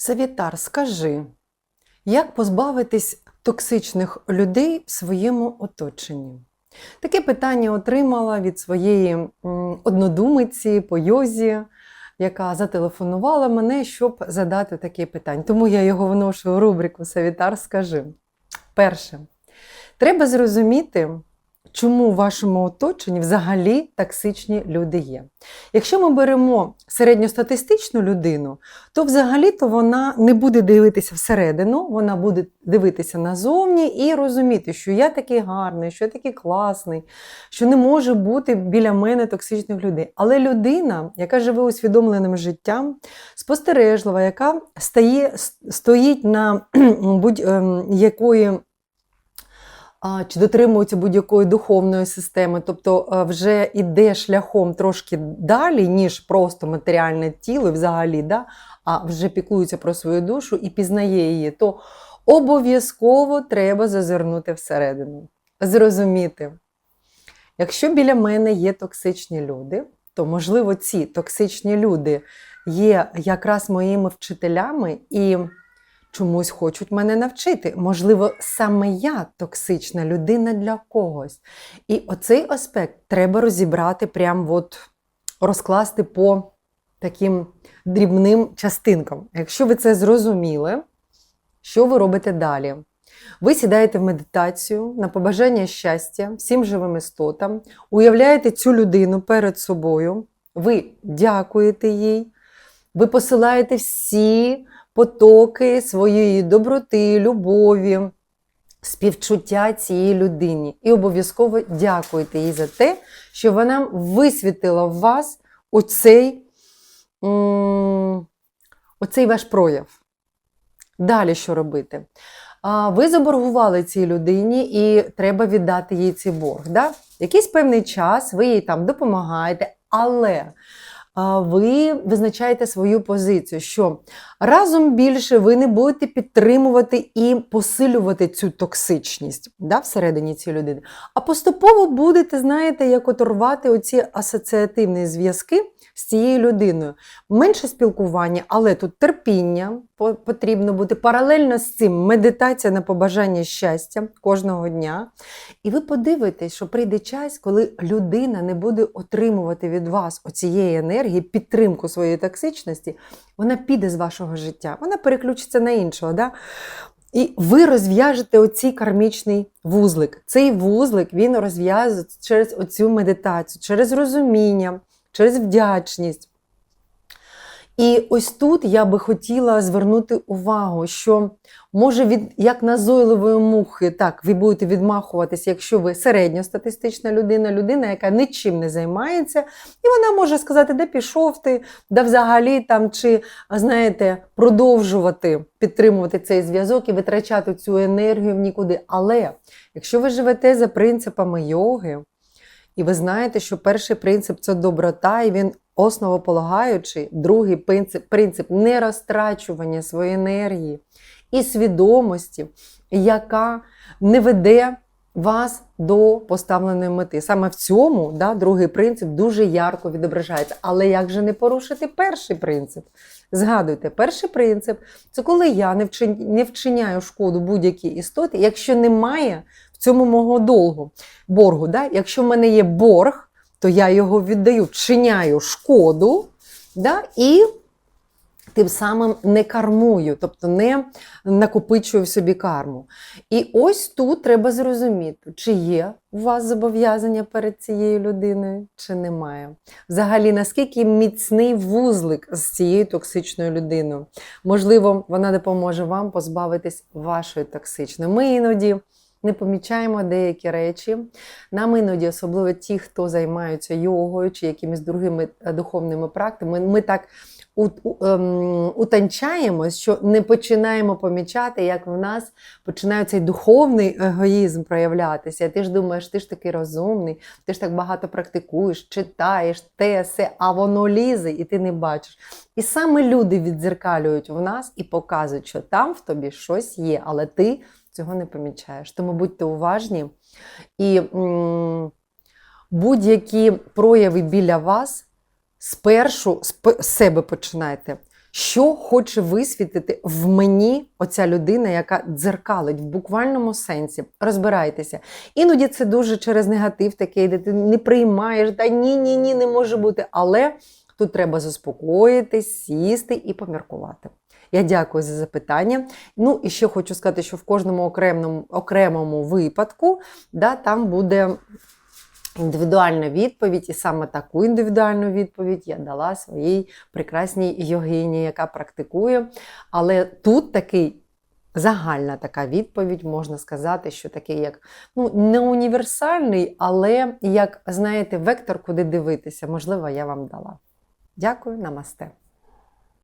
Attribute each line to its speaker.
Speaker 1: Савітар, скажи, як позбавитись токсичних людей в своєму оточенні? Таке питання отримала від своєї однодумиці по йозі, яка зателефонувала мене, щоб задати таке питання. Тому я його вношу у рубрику Савітар, скажи. Перше, треба зрозуміти, чому в вашому оточенні взагалі токсичні люди є. Якщо ми беремо середньостатистичну людину, то взагалі-то вона не буде дивитися всередину, вона буде дивитися назовні і розуміти, що я такий гарний, що я такий класний, що не може бути біля мене токсичних людей. Але людина, яка живе усвідомленим життям, спостережлива, яка стає, стоїть на будь-якої а, чи дотримується будь-якої духовної системи, тобто е, вже йде шляхом трошки далі, ніж просто матеріальне тіло, взагалі, да, а вже піклується про свою душу і пізнає її, то обов'язково треба зазирнути всередину, зрозуміти. Якщо біля мене є токсичні люди, то можливо ці токсичні люди є якраз моїми вчителями і чомусь хочуть мене навчити. Можливо, саме я токсична людина для когось. І оцей аспект треба розібрати, прям от розкласти по таким дрібним частинкам. Якщо ви це зрозуміли, що ви робите далі? Ви сідаєте в медитацію на побажання щастя всім живим істотам, уявляєте цю людину перед собою, ви дякуєте їй, ви посилаєте всі потоки своєї доброти, любові, співчуття цієї людині. І обов'язково дякуєте їй за те, що вона висвітила в вас оцей, оцей ваш прояв. Далі що робити? Ви заборгували цій людині і треба віддати їй цей борг. Да? Якийсь певний час ви їй там допомагаєте, але ви визначаєте свою позицію, що разом більше ви не будете підтримувати і посилювати цю токсичність да, всередині цієї людини, а поступово будете, знаєте, як оторвати оці асоціативні зв'язки з цією людиною. Менше спілкування, але тут терпіння потрібно бути. Паралельно з цим медитація на побажання щастя кожного дня. І ви подивитесь, що прийде час, коли людина не буде отримувати від вас оцієї енергії, підтримку своєї токсичності, вона піде з вашого життя, вона переключиться на іншого. Да? І ви розв'яжете оцей кармічний вузлик. Цей вузлик він розв'язується через оцю медитацію, через розуміння, через вдячність. І ось тут я би хотіла звернути увагу, що може від як назойливої мухи, так, ви будете відмахуватися, якщо ви середньостатистична людина, людина, яка нічим не займається, і вона може сказати, де пішов ти, да взагалі там, чи знаєте, продовжувати підтримувати цей зв'язок і витрачати цю енергію в нікуди. Але якщо ви живете за принципами йоги, і ви знаєте, що перший принцип це доброта, і він основополагаючий, другий принцип, принцип нерозтрачування своєї енергії і свідомості, яка не веде вас до поставленої мети. Саме в цьому да, другий принцип дуже ярко відображається. Але як же не порушити перший принцип? Згадуйте, перший принцип це коли я не не вчиняю шкоду будь-якій істоті, якщо немає цьому мого долгу, боргу. Да? Якщо в мене є борг, то я його віддаю, вчиняю шкоду да? і тим самим не кармую, тобто не накопичую в собі карму. І ось тут треба зрозуміти, чи є у вас зобов'язання перед цією людиною, чи немає. Взагалі, наскільки міцний вузлик з цією токсичною людиною. Можливо, вона допоможе вам позбавитись вашої токсичної. Ми іноді не помічаємо деякі речі. Нам іноді, особливо ті, хто займаються йогою чи якимись другими е, духовними практиками, ми так ем, утончаємось, що не починаємо помічати, як в нас починає цей духовний егоїзм проявлятися. Ти ж думаєш, ти ж такий розумний, ти ж так багато практикуєш, читаєш, те, се, а воно лізе, і ти не бачиш. І саме люди віддзеркалюють в нас і показують, що там в тобі щось є, але ти цього не помічаєш. Тому будьте уважні і будь-які прояви біля вас спершу з себе починайте. що хоче висвітити в мені оця людина, яка дзеркалить в буквальному сенсі. Розбирайтеся. Іноді це дуже через негатив такий, де ти не приймаєш, та ні, ні, ні, не може бути. Але тут треба заспокоїтись, сісти і поміркувати. Я дякую за запитання. Ну і ще хочу сказати, що в кожному окремому, окремому випадку да, там буде індивідуальна відповідь, і саме таку індивідуальну відповідь я дала своїй прекрасній йогині, яка практикує. Але тут такий. Загальна така відповідь, можна сказати, що такий як ну, не універсальний, але як, знаєте, вектор, куди дивитися, можливо, я вам дала. Дякую, намасте.